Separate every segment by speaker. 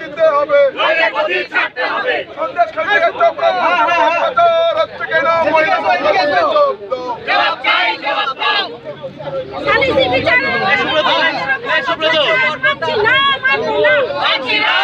Speaker 1: দিতে হবে সন্দেশ খালি হচ্ছে কেন দাও
Speaker 2: সালিসি বিচারে মানছি না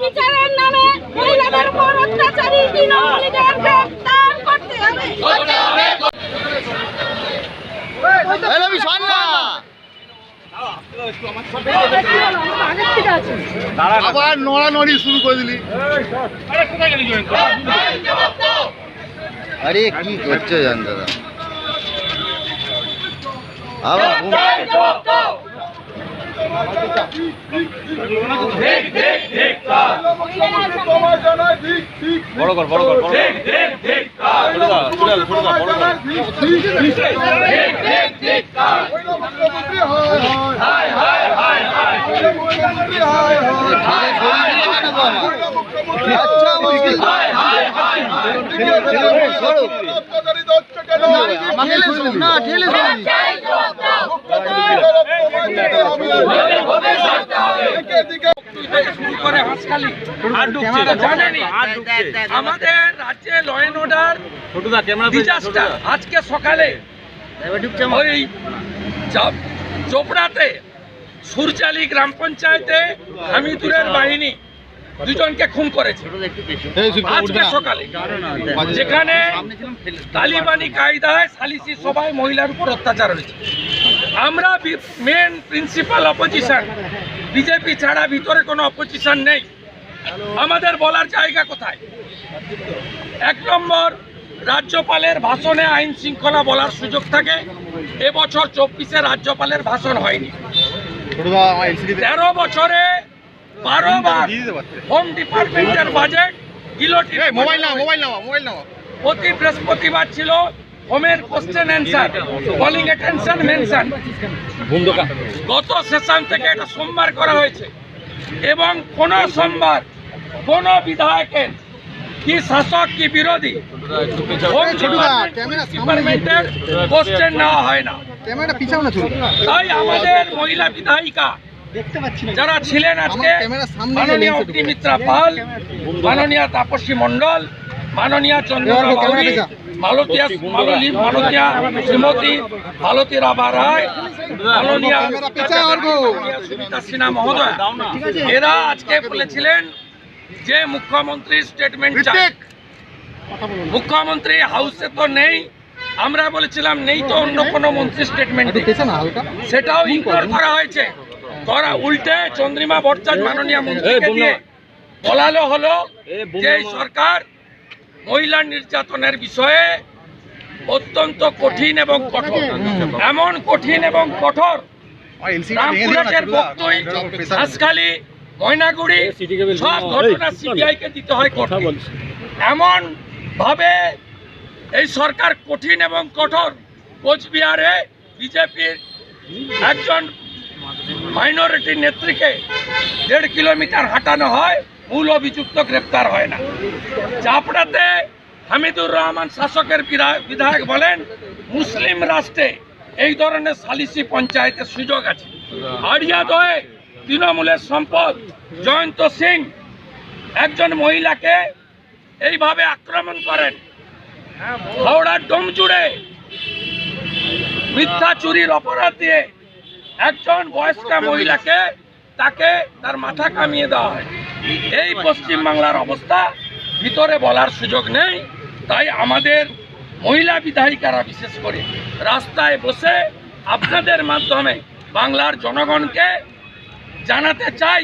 Speaker 2: বিচারের নামে মহিলাদের উপর অত্যাচারী তৃণমূলীদের গ্রেফতার করতে হবে
Speaker 3: এই রবি শোন না আবার নড়ানড়ি শুরু করে দিলি। আরে কি করছ জান দাদা আবার ঘুম-
Speaker 1: মুখ্যমন্ত্রী তোমায় জানায় ঠিক ঠিক বড় কর বড় কর হায় হায় হায় হায় হায় হায়? মুখ্যমন্ত্রী
Speaker 3: আচ্ছা
Speaker 4: আমাদের রাজ্যে ল অ্যান্ড অর্ডার ডিজাস্টার আজকে সকালে ওই চোপড়াতে সুরচালি গ্রাম পঞ্চায়েতে হামিদুরের বাহিনী দুজনকে খুন করেছে। আজকে সকালে যেখানে তালিবানি কায়দায় সালিসি সভায় মহিলার উপর অত্যাচার হয়েছে। আমরা মেন প্রিন্সিপাল অপোজিশন বিজেপি ছাড়া ভিতরে কোনো অপোজিশন নেই। আমাদের বলার জায়গা কোথায়? এক নম্বর রাজ্যপালের ভাষণে আইন শৃঙ্খলা বলার সুযোগ থাকে। এবছর চব্বিশে রাজ্যপালের ভাষণ হয়নি। তেরো বছরে বারো বার হোম ডিপার্টমেন্টের বাজেট
Speaker 3: মোবাইল নাও মোবাইল নাও মোবাইল নাও।
Speaker 4: প্রতি বৃহস্পতিবার ছিল হোমের question answer calling attention mention গত সেশন থেকে এটা সোমবার করা হয়েছে। এবং কোন সোমবার কোন বিধায়কের কি শাসক কি বিরোধী ডিপার্টমেন্টের কোশ্চেন নেওয়া হয় না। তাই আমাদের মহিলা বিধায়িকা যারা ছিলেন আজকে মাননীয় অগ্নিমিত্রা পাল মাননীয় তাপসী মন্ডল মাননীয় চন্দ্রনা
Speaker 3: ক্যামেরা
Speaker 4: বাউরি। মালতীয়া মালনী মালতীয়া শ্রীমতী মালতী রাভা রায় মাননীয় সুমিতা সিনহা মহোদয়। এরা আজকে বলেছিলেন যে মুখ্যমন্ত্রী স্টেটমেন্ট মুখ্যমন্ত্রী হাউসে তো নেই। আমরা বলেছিলাম নেই তো অন্য কোনো মন্ত্রী স্টেটমেন্ট সেটাও ইগনোর করা হয়েছে। করা উল্টে চন্দ্রিমা ভট্টাচার্য মাননীয় মন্ত্রীকে দিয়ে বলালো হলো যে এই সরকার মহিলা নির্যাতনের বিষয়ে অত্যন্ত কঠিন এবং কঠোর। এমন কঠিন এবং কঠোর রামপুরহাটের বক্তই হাসখালি ময়নাগুড়ি সব ঘটনা সিবিআই কে দিতে হয় কোর্টে এমন ভাবে এই সরকার কঠিন এবং কঠোর। কোচবিহারে বিজেপির একজন মাইনরিটি নেত্রীকে দেড় কিলোমিটার হাঁটানো হয়, মূল অভিযুক্ত গ্রেপ্তার হয় না। চাপড়াতে হামিদুর রহমান শাসকের বিধায়ক বলেন, মুসলিম রাষ্ট্রে এই ধরনের সালিসি পঞ্চায়েতের সুযোগ আছে। আড়িয়াদয়ে তৃণমূলের সম্পদ, জয়ন্ত সিং একজন মহিলাকে এইভাবে আক্রমণ করেন। হাওড়ার ডোমজুড়ে মিথ্যা চুরির অপরাধ দিয়ে একজন বয়স্কা মহিলাকে তাকে তার মাথা কামিয়ে দেওয়া হয়। এই পশ্চিম বাংলার অবস্থা ভিতরে বলার সুযোগ নেই। তাই আমাদের মহিলা বিধায়িকারা বিশেষ করে রাস্তায় বসে আপনাদের মাধ্যমে বাংলার জনগণকে জানাতে চাই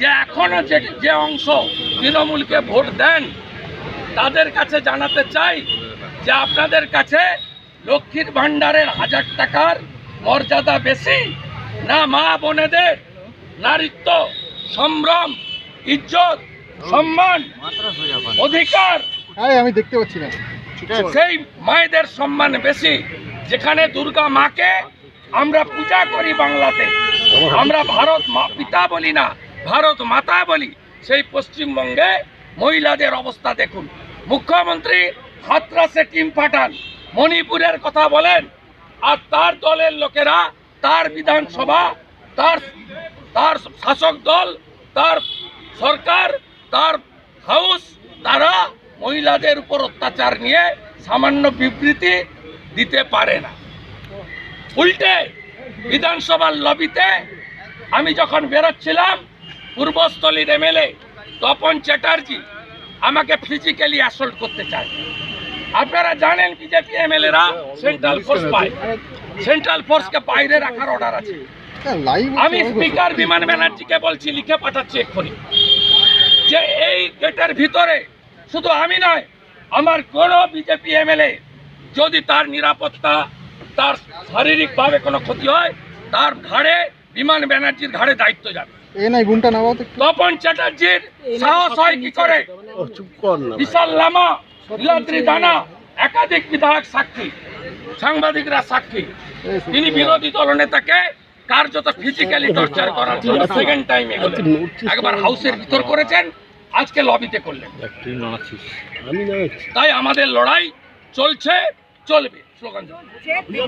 Speaker 4: যে এখনও যে যে অংশ তৃণমূলকে ভোট দেন তাদের কাছে জানাতে চাই যে আপনাদের কাছে লক্ষ্মীর ভাণ্ডারের হাজার টাকার মর্যাদা বেশি না মা বোনেদের নারীত্ব সম্ভ্রম ইজ্জত সম্মান অধিকার।
Speaker 3: আমি দেখতে পাচ্ছি না।
Speaker 4: সেই মায়েদের সম্মান বেশি যেখানে দুর্গা মাকে আমরা পূজা করি বাংলাতে। আমরা ভারত মা পিতা বলি না ভারত মাতা বলি। সেই পশ্চিমবঙ্গে মহিলাদের অবস্থা দেখুন। মুখ্যমন্ত্রী হাতরাসে টিম পাঠান মণিপুরের কথা বলেন আর তার দলের লোকেরা, তার বিধানসভা, তার তার শাসক দল, তার সরকার, তার হাউস, তারা মহিলাদের উপর অত্যাচার নিয়ে সামান্য বিবৃতি দিতে পারে না। উল্টে বিধানসভার লবিতে আমি যখন বেরোচ্ছিলাম, পূর্বস্থলীর এমএলএ তপন চ্যাটার্জি আমাকে ফিজিক্যালি অ্যাসল্ট করতে চায়। আপনারা জানেন বিজেপি এমএলএরা সেন্ট্রাল ফোর্স পায়। সেন্ট্রাল ফোর্সকে বাইরে রাখার অর্ডার আছে। আমি স্পিকার বিমান ব্যানার্জিকে বলছি লিখে পাঠাচ্ছি এক্ষুনি। যে এই গেটের ভিতরে শুধু আমি নয় আমার কোনো বিজেপি এমএলএ যদি তার নিরাপত্তা তার শারীরিকভাবে কোনো ক্ষতি হয় তার ঘাড়ে বিমান ব্যানার্জির ঘাড়ে দায়িত্ব যাবে। তপন চ্যাটার্জির সাহস হয় কি করে? বিশাল লামা নীলাদ্রি দানা একাধিক বিধায়ক সাক্ষী সাংবাদিকরা সাক্ষী। তিনি বিরোধী দলনেতাকে কার্যত ফিজিক্যালি টর্চার করার জন্য সেকেন্ড টাইম একবার হাউসের ভিতর করেছেন আজকে লবিতে করলেন। তাই আমাদের লড়াই চলছে চলবে। স্লোগান